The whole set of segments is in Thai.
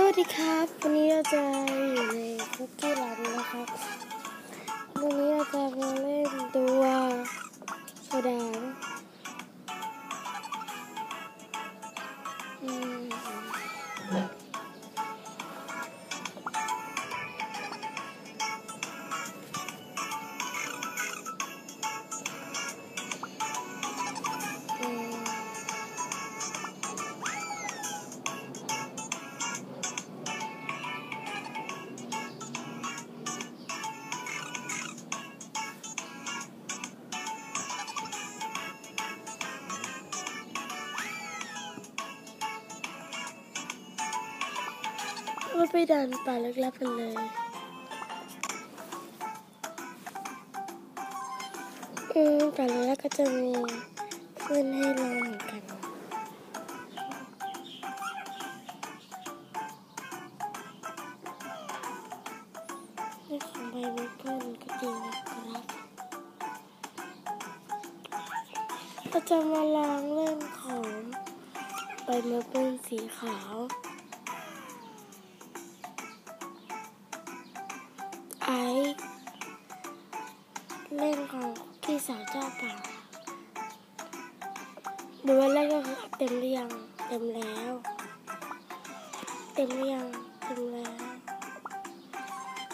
สวัสดีครับ วันนี้เราจะอยู่ในคุกกี้รันนะครับ วันนี้เราจะมาเล่นตัวกระดาอื เราไปดันป่าลึกลับกันเลยอืมป่าลึกลับก็จะมีเพื่อนให้เราเหมือนกันในของใบเมเปิลก็ดีนะครับเราจะมาลองเล่นของใบเมเปิลสีขาว ไอ้เล่นของพี่สาวเจ้าป่าดูวันแรกก็คือเต็มหรือยังเต็มแล้ว เต็มหรือยังเต็มแล้ว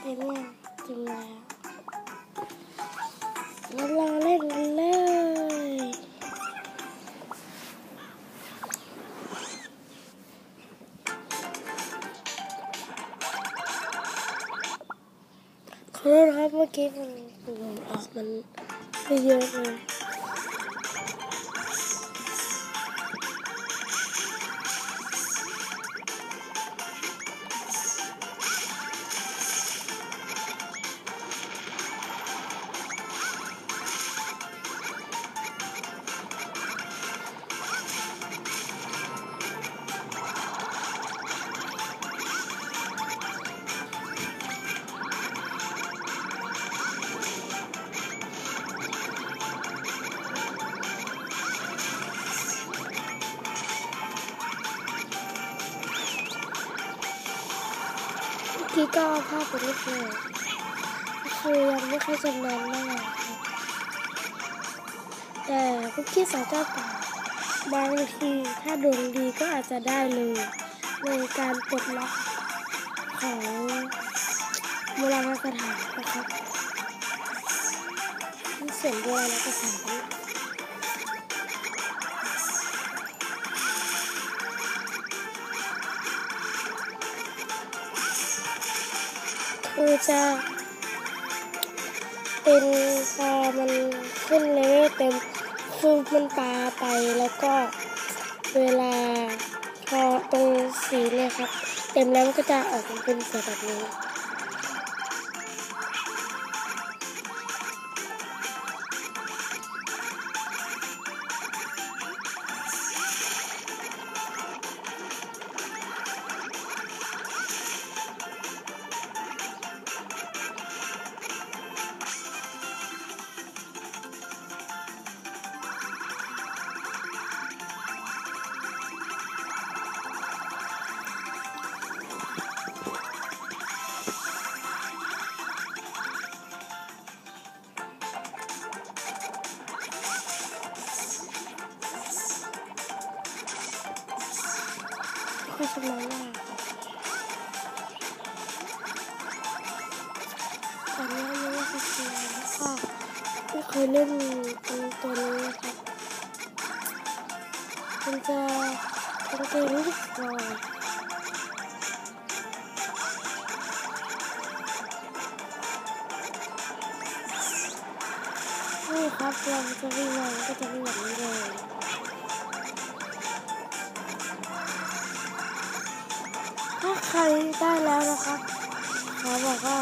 เต็มหรือยังเต็มแล้วแล้ว ขอโทษ กี้มันปุ่มออกมันไม่เยอะเลยเมื่อกี้ก็ภาพไปนิดเดียคือยังไม่ค่อยจำนานมากครับแต่คุกกี้สาวเจ้าป่าบางทีถ้าดวงดีก็อาจจะได้เลยในการปลดล็อกของโบราณสถานนะครับนี่เสียงโบราณสถาน คือจะเป็นพอมันขึ้นเลเวลเต็มคือมันปลาไปแล้วก็เวลาพอตรงสีเนี่ยครับ เต็มแล้วก็จะออกมาเป็นสีแบบนี้ ก็ชำนาญมากตอนนี้ยังไม่เคยเล่นแล้วก็ไม่เคยเล่นเป็นตัวนี้นะครับมันจะเป็นเกมรู้สึกหน่อยนี่ครับเราจะวิ่งมาก็จะวิ่งแบบนี้เลย ใครได้แล้วนะครับเขาบอกว่า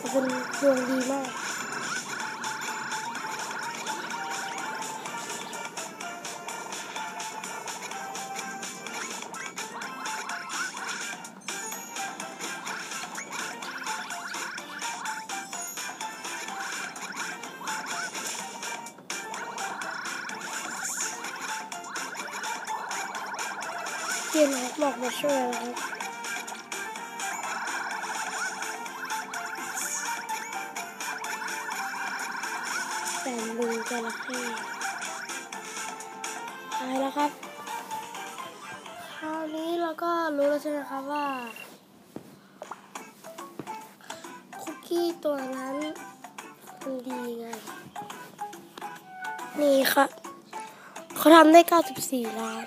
จะเป็นดวงดีมาก เย็นฮอกบอกมาช่วยนะครับแสนลุงจระเข้ตายแล้วครับ คราวนี้เราก็รู้แล้วใช่ไหมครับว่า คุกกี้ตัวนั้นมันดีไง นี่ครับเขาทำได้ 94 ล้าน